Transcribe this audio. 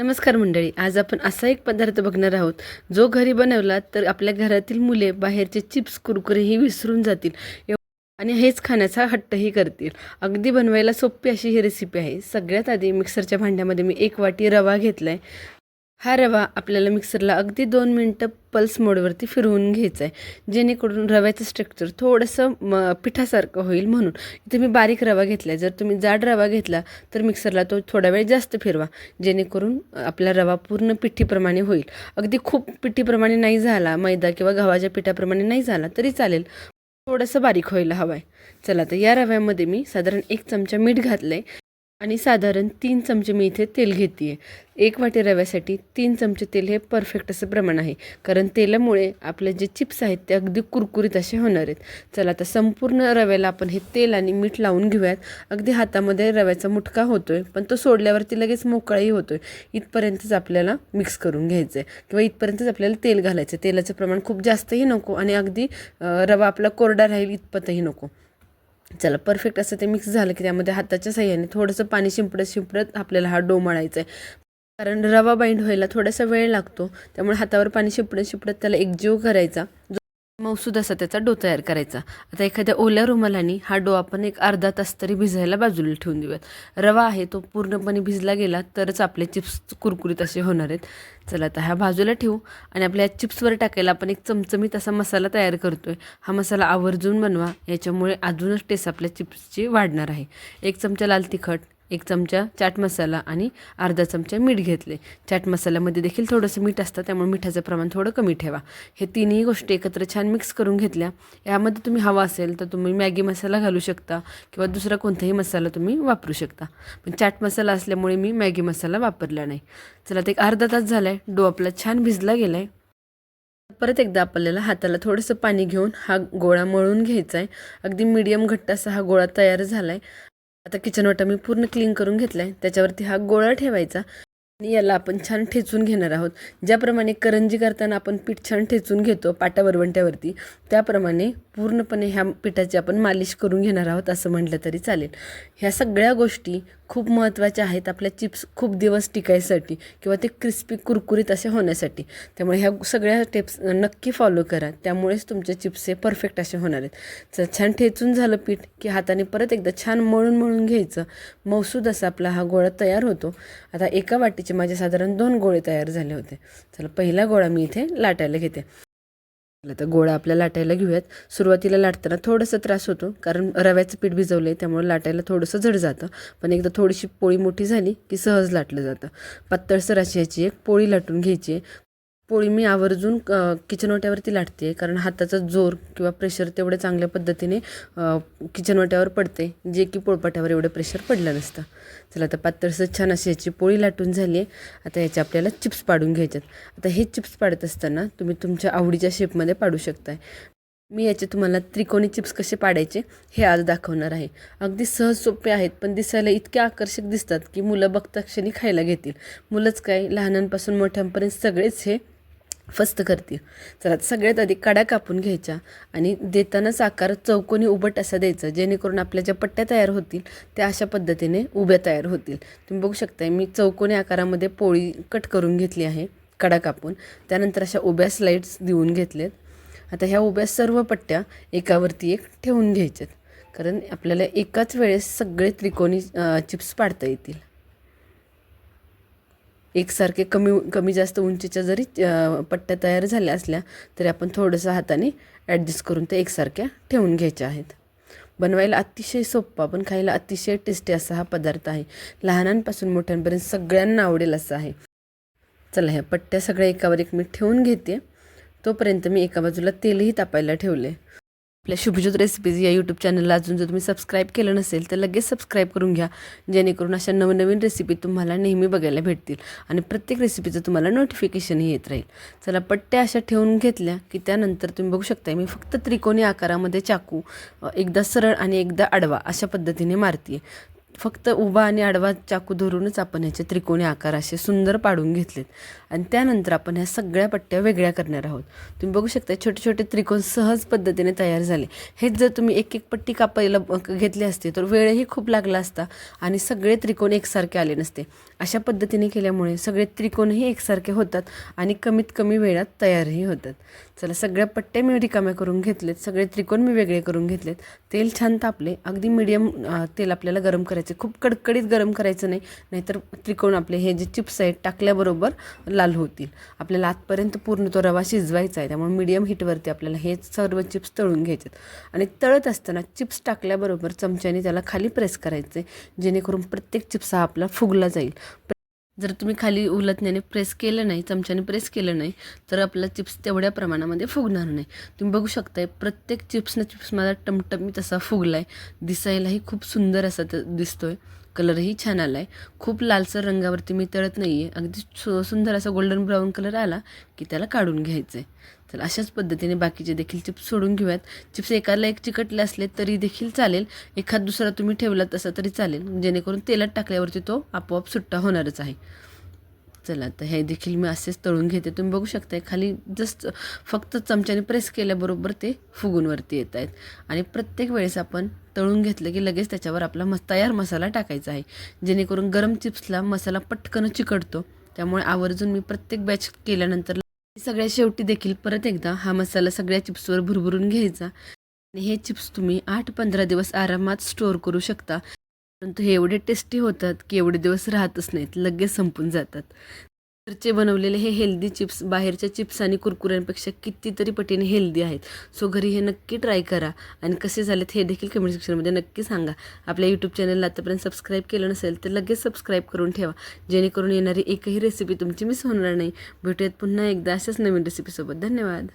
नमस्कार मंडळी आज आपण असा एक पदार्थ बघणार आहोत जो घरी बनवला तर आपल्या घरातील मुले बाहेरचे चिप्स कुरकुरेही विसरून जातील. आणि हेच खाण्याचा हट्टही करतील. अगदी बनवायला सोपी अशी ही रेसिपी आहे. सगळ्यात आधी मिक्सरच्या भांड्यामध्ये मी एक वाटी रवा घेतला आहे हा रवा आपल्याला मिक्सरला अगदी दोन मिनटं पल्स मोडवरती फिरवून घ्यायचा आहे जेणेकरून रव्याचं स्ट्रक्चर थोडंसं म पिठासारखं होईल म्हणून. इथे मी बारीक रवा घेतला आहे जर तुम्ही जाड रवा घेतला तर मिक्सरला तो थोडा वेळ जास्त फिरवा. जेणेकरून आपला रवा पूर्ण पिठीप्रमाणे होईल. अगदी खूप पिठीप्रमाणे नाही झाला मैदा किंवा गव्हाच्या पिठाप्रमाणे नाही झाला तरी चालेल. थोडंसं बारीक व्हायला हवं आहे चला तर या रव्यामध्ये मी साधारण एक चमचा मीठ घातलं आहे आणि साधारण तीन चमचे मी इथे तेल घेते आहे एक वाटी रव्यासाठी तीन चमचे तेल हे परफेक्ट असं प्रमाण आहे. कारण तेलामुळे आपले जे चिप्स आहेत ते अगदी कुरकुरीत असे होणार आहेत. चला आता संपूर्ण रव्याला आपण हे तेल आणि मीठ लावून घेऊयात. अगदी हातामध्ये रव्याचा मुटका आहे पण तो सोडल्यावरती लगेच मोकळाही होतो आहे इथपर्यंतच आपल्याला मिक्स करून घ्यायचं आहे किंवा इथपर्यंतच आपल्याला तेल घालायचं आहे तेलाचं प्रमाण खूप जास्तही नको आणि अगदी रवा आपला कोरडा राहील इतपतही नको. चला परफेक्ट असं ते मिक्स झालं की त्यामध्ये हाताच्या साह्याने थोडंसं पाणी शिंपडत शिंपडत आपल्याला हा डो मळायचा आहे कारण रवा बाइंड व्हायला थोडासा वेळ लागतो त्यामुळे हातावर पाणी शिंपडत शिंपडत त्याला एकजीव करायचा. जो मौसूद असा त्याचा डो तयार करायचा. आता एखाद्या ओल्या रुमालाने हा डो आपण एक अर्धा तास तरी भिजायला बाजूला ठेवून देऊयात. रवा आहे तो पूर्णपणे भिजला गेला तरच आपले चिप्स कुरकुरीत असे होणार आहेत. चला आता ह्या बाजूला ठेवू आणि आपल्या चिप्सवर टाकायला आपण एक चमचमीत असा मसाला तयार करतोय. हा मसाला आवर्जून बनवा याच्यामुळे अजूनच टेस्ट आपल्या चिप्सची वाढणार आहे. एक चमचा लाल तिखट एक चमचा चाट मसाला आणि अर्धा चमचा मीठ घेतले. चाट मसाल्यामध्ये देखील थोडंसं मीठ असतं त्यामुळे मिठाचं प्रमाण थोडं कमी ठेवा. हे तिन्ही गोष्टी एकत्र छान मिक्स करून घेतल्या. यामध्ये तुम्ही हवा असेल तर तुम्ही मॅगी मसाला घालू शकता किंवा दुसरा कोणताही मसाला तुम्ही वापरू शकता. पण चाट मसाला असल्यामुळे मी मॅगी मसाला वापरला नाही. चला ते एक अर्धा तास झाला आहे डो आपला छान भिजला गेला आहे परत एकदा आपल्याला हाताला थोडंसं पाणी घेऊन हा गोळा मळून घ्यायचा आहे अगदी मीडियम घट्ट असा हा गोळा तयार झाला आहे आता किचन वाटा मी पूर्ण क्लीन करून घेतला आहे त्याच्यावरती हा गोळा ठेवायचा. आणि याला आपण छान ठेचून घेणार आहोत. ज्याप्रमाणे करंजी करताना आपण पीठ छान ठेचून घेतो पाटा वरवंट्यावरती त्याप्रमाणे पूर्णपणे ह्या पिठाची आपण मालिश करून घेणार आहोत असं म्हटलं तरी चालेल. ह्या सगळ्या गोष्टी खूप महत्त्वाच्या आहेत आपल्या चिप्स खूप दिवस टिकायसाठी किंवा ते क्रिस्पी कुरकुरीत असे होण्यासाठी. त्यामुळे ह्या सगळ्या टिप्स नक्की फॉलो करा. त्यामुळेच तुमचे चिप्स हे परफेक्ट असे होणार आहेत. तर छान ठेचून झालं पीठ की हाताने परत एकदा छान मळून मळून घ्यायचं. मौसूद असा आपला हा गोळा तयार होतो. आता एका याचे माझे साधारण दोन गोळे तयार झाले होते. चला पहिला गोळा मी इथे लाटायला घेते. तर गोळा आपल्या लाटायला घेऊयात. सुरुवातीला लाटताना थोडंसं त्रास होतो कारण रव्याचं पीठ भिजवलं आहे त्यामुळे लाटायला थोडंसं जड जातं. पण एकदा थोडीशी पोळी मोठी झाली की सहज लाटलं जातं. पातळसर अशी याची एक पोळी लाटून घ्यायची आहे. पोळी मी आवर्जून अ, किचन वाट्यावरती लाटते आहे कारण हाताचा जोर किंवा प्रेशर तेवढे चांगल्या पद्धतीने किचनवट्यावर किचन वाट्यावर पडते जे की पोळपाट्यावर एवढं प्रेशर पडलं नसतं. चला आता पातळसर छान अशी याची पोळी लाटून झाली आहे. आता याचे आपल्याला चिप्स पाडून घ्यायच्यात. आता हे चिप्स पाडत असताना तुम्ही तुमच्या आवडीच्या शेपमध्ये पाडू शकताय. मी याचे तुम्हाला त्रिकोणी चिप्स कसे पाडायचे हे आज दाखवणार आहे. अगदी सहज सोपे आहेत पण दिसायला इतके आकर्षक दिसतात की मुलं बघता क्षणी खायला घेतील. मुलंच काय लहानांपासून मोठ्यांपर्यंत सगळेच हे फस्त करतील चला आता सगळ्यात आधी कडा कापून घ्यायच्या आणि देतानाच आकार चौकोनी उभट असा द्यायचा. जेणेकरून आपल्या ज्या पट्ट्या तयार होतील त्या अशा पद्धतीने उभ्या तयार होतील. तुम्ही बघू शकताय मी चौकोनी आकारामध्ये पोळी कट करून घेतली आहे कडा कापून. त्यानंतर अशा उभ्या स्लाईड्स देऊन घेतलेत. आता ह्या उभ्या सर्व पट्ट्या एकावरती एक ठेवून घ्यायच्यात. कारण आपल्याला एकाच वेळेस सगळे त्रिकोणी चिप्स पाडता येतील. एकसारखे कमी कमी जास्त उंचीच्या जरी पट्ट्या तयार झाल्या असल्या तरी आपण थोडंसं हाताने ॲडजस्ट करून ते एकसारख्या ठेवून घ्यायच्या आहेत. बनवायला अतिशय सोपा पण खायला अतिशय टेस्टी असा हा पदार्थ आहे. लहानांपासून मोठ्यांपर्यंत सगळ्यांना आवडेल असा आहे. चला ह्या पट्ट्या सगळ्या एकावर एक मी ठेवून घेते. तोपर्यंत मी एका बाजूला तेलही तापायला ठेवले आपल्या शुभज्योत रेसिपीज या यूट्यूब चॅनलला अजून जर तुम्ही सबस्क्राईब केलं नसेल तर लगेच सबस्क्राईब करून घ्या. जेणेकरून अशा नवनवीन रेसिपी तुम्हाला नेहमी बघायला भेटतील आणि प्रत्येक रेसिपीचं तुम्हाला नोटिफिकेशनही येत राहील. चला पट्ट्या अशा ठेवून घेतल्या की त्यानंतर तुम्ही बघू शकता मी फक्त त्रिकोणी आकारामध्ये चाकू एकदा सरळ आणि एकदा आडवा अशा पद्धतीने मारते फक्त उभा आणि आडवा चाकू धरूनच आपण ह्याचे त्रिकोणी आकार असे सुंदर पाडून घेतलेत. आणि त्यानंतर आपण ह्या सगळ्या पट्ट्या वेगळ्या करणार आहोत. तुम्ही बघू शकता छोटे छोटे त्रिकोण सहज पद्धतीने तयार झाले. हेच जर तुम्ही एक एक पट्टी कापायला घेतली असते तर वेळही खूप लागला असता आणि सगळे त्रिकोण एकसारखे आले नसते. अशा पद्धतीने केल्यामुळे सगळे त्रिकोणही एकसारखे होतात आणि कमीत कमी वेळात तयारही होतात. चला सगळ्या पट्ट्या मी रिकाम्या करून घेतलेत सगळे त्रिकोण मी वेगळे करून घेतलेत. तेल छान तापले अगदी मिडियम तेल आपल्याला गरम करायचं खूप कडकडीत गरम करायचं नाही. नाहीतर त्रिकोण आपले हे जे चिप्स आहेत टाकल्याबरोबर लाल होतील. आपल्याला आतपर्यंत पूर्ण तो रवा शिजवायचा आहे. त्यामुळे मीडियम हीटवरती आपल्याला हे सर्व चिप्स तळून घ्यायचे आणि तळत असताना चिप्स टाकल्याबरोबर चमच्याने त्याला खाली प्रेस करायचे. जेणेकरून प्रत्येक चिप्स हा आपला फुगला जाईल. जर तुम्ही खाली उलटण्याने प्रेस केलं नाही चमच्याने प्रेस केलं नाही तर आपला चिप्स तेवढ्या प्रमाणामध्ये फुगणार नाही. तुम्ही बघू शकताय प्रत्येक चिप्सनं चिप्स माझा टमटमी तसा फुगला आहे दिसायलाही खूप सुंदर असा त दिसतोय. कलरही छान आला आहे खूप लालसर रंगावरती मी तळत नाही आहे अगदी सु सुंदर असा गोल्डन ब्राऊन कलर आला की त्याला काढून घ्यायचं आहे तर अशाच पद्धतीने बाकीचे देखील चिप्स सोडून घेऊयात. चिप्स एकाला एक चिकटले असले तरी देखील चालेल. एखाद दुसरा तुम्ही ठेवला तसा तरी चालेल. जेणेकरून तेलात टाकल्यावरती तो आपोआप सुट्टा होणारच आहे. चला तर हे देखील मी असेच तळून घेते. तुम्ही बघू शकताय खाली जस्ट फक्त चमच्याने प्रेस केल्याबरोबर ते फुगूनवरती येत आहेत. आणि प्रत्येक वेळेस आपण तळून घेतलं की लगेच त्याच्यावर आपला मस तयार मसाला टाकायचा आहे. जेणेकरून गरम चिप्सला मसाला पटकन चिकटतो. त्यामुळे आवर्जून मी प्रत्येक बॅच केल्यानंतर सगळ्या शेवटी देखील परत एकदा हा मसाला सगळ्या चिप्सवर भुरभुरून घ्यायचा. आणि हे चिप्स तुम्ही आठ पंधरा दिवस आरामात स्टोअर करू शकता. परंतु हे एवढे टेस्टी होतात की एवढे दिवस राहतच नाहीत लगेच संपून जातात. घरचे बनवलेले हे हेल्दी चिप्स बाहेरच्या चिप्स आणि कुरकुऱ्यांपेक्षा कितीतरी पटीने हेल्दी आहेत. सो घरी हे नक्की ट्राय करा आणि कसे झालेत हे देखील कमेंट सेक्शनमध्ये नक्की सांगा. आपल्या यूट्यूब चॅनलला आतापर्यंत सबस्क्राईब केलं नसेल तर लगेच सबस्क्राईब करून ठेवा. जेणेकरून येणारी एकही रेसिपी तुमची मिस होणार नाही. भेटूयात पुन्हा एकदा अशाच नवीन रेसिपीसोबत धन्यवाद.